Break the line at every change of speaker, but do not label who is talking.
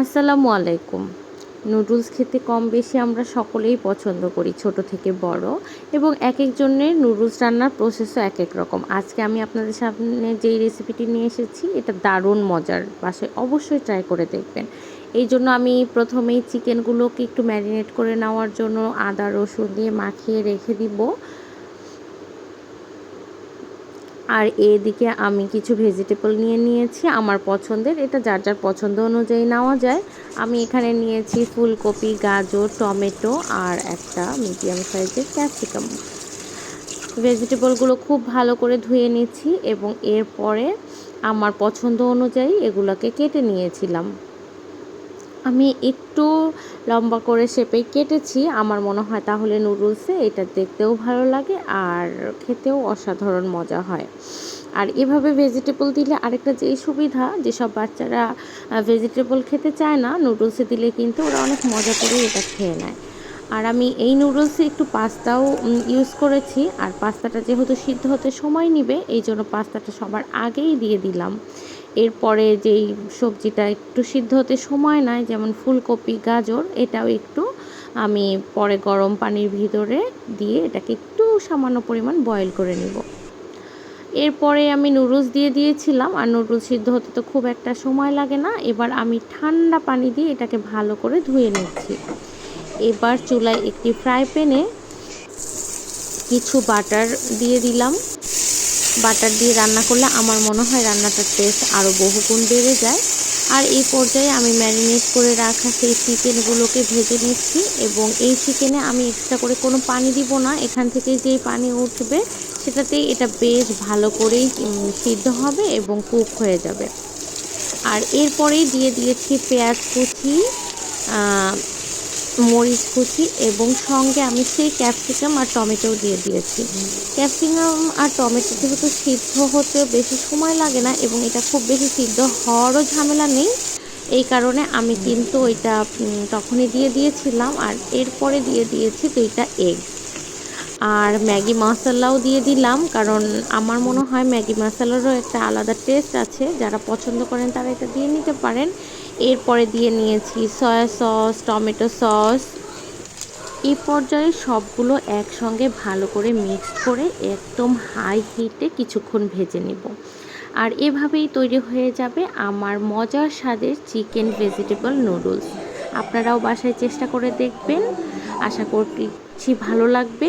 আসসালামু আলাইকুম। নুডলস খেতে কম বেশি আমরা সকলেই পছন্দ করি, ছোট থেকে বড়, এবং এক একজনের নুডলস রান্নার প্রসেসও এক এক রকম। আজকে আমি আপনাদের সামনে যেই রেসিপিটি নিয়ে এসেছি, এটা দারুণ মজার, বাসায় অবশ্যই ট্রাই করে দেখবেন। এই জন্য আমি প্রথমেই চিকেনগুলোকে একটু ম্যারিনেট করে নেওয়ার জন্য আদা, রসুন দিয়ে মাখিয়ে রেখে দিব। আর এদিকে আমি কিছু ভেজিটেবল নিয়ে নিয়েছি, আমার পছন্দের। এটা যার যার পছন্দ অনুযায়ী নেওয়া যায়। আমি এখানে নিয়েছি ফুলকপি, গাজর, টমেটো আর একটা মিডিয়াম সাইজের ক্যাপসিকাম ভেজিটেবলগুলো খুব ভালো করে ধুয়ে নিচ্ছি এবং এরপরে আমার পছন্দ অনুযায়ী এগুলোকে কেটে নিয়েছিলাম। আমি একটু লম্বা করে শেপে কেটেছি। আমার মনে হয় তাহলে নুডলসে এটা দেখতেও ভালো লাগে আর খেতেও অসাধারণ মজা হয়। আর এভাবে ভেজিটেবল দিলে আরেকটা যেই সুবিধা, যেসব বাচ্চারা ভেজিটেবল খেতে চায় না, নুডলসে দিলে কিন্তু ওরা অনেক মজা করে এটা খেয়ে নেয়। আর আমি এই নুডলসে একটু পাস্তাও ইউজ করেছি। আর পাস্তাটা যেহেতু সিদ্ধ হতে সময় নিবে, এই জন্য পাস্তাটা সবার আগেই দিয়ে দিলাম। এরপরে যেই সবজিটা একটু সিদ্ধ হতে সময় নেয়, যেমন ফুলকপি, গাজর, এটাও একটু আমি পরে গরম পানির ভিতরে দিয়ে এটাকে একটু সামান্য পরিমাণ বয়েল করে নিব। এরপরে আমি নুডলস দিয়ে দিয়েছিলাম। আর নুডলস সিদ্ধ হতে তো খুব একটা সময় লাগে না। এবার আমি ঠান্ডা পানি দিয়ে এটাকে ভালো করে ধুয়ে নিচ্ছি। এবার চুলায় একটি ফ্রাই প্যানে কিছু বাটার দিয়ে দিলাম। বাটার দিয়ে রান্না করলে আমার মনে হয় রান্নাটার টেস্ট আরও বহুগুণ বেড়ে যায়। আর এই পর্যায়ে আমি ম্যারিনেট করে রাখা সেই চিকেনগুলোকে ভেজে নিচ্ছি এবং এই চিকেনে আমি এক্সট্রা করে কোনো পানি দিব না। এখান থেকে যেই পানি উঠবে সেটাতেই এটা বেশ ভালো করেই সিদ্ধ হবে এবং কুক হয়ে যাবে। আর এরপরেই দিয়ে দিয়েছি পেঁয়াজ কুচি মরিচ কুচি এবং সঙ্গে আমি সেই ক্যাপসিকাম আর টমেটো দিয়ে দিয়েছি। ক্যাপসিকাম আর টমেটো যেহেতু সিদ্ধ হতে বেশি সময় লাগে না এবং এটা খুব বেশি সিদ্ধ হওয়ারও ঝামেলা নেই, এই কারণে আমি কিন্তু ওইটা তখনই দিয়ে দিয়েছিলাম আর এরপরে দিয়ে দিয়েছি দুইটা এগ আর ম্যাগি মশলাও দিয়ে দিলাম, কারণ আমার মনে হয় ম্যাগি মশলারও একটা আলাদা টেস্ট আছে। যারা পছন্দ করেন তারা এটা দিয়ে নিতে পারেন। এরপরে দিয়ে নিয়েছি সয়া সস টমেটো সস এই পর্যায়ে সবগুলো একসঙ্গে ভালো করে মিক্সড করে একদম হাই হিটে কিছুক্ষণ ভেজে নেব। আর এভাবেই তৈরি হয়ে যাবে আমার মজার স্বাদের চিকেন ভেজিটেবল নুডলস আপনারাও বাসায় চেষ্টা করে দেখবেন। আশা করছি ভালো লাগবে।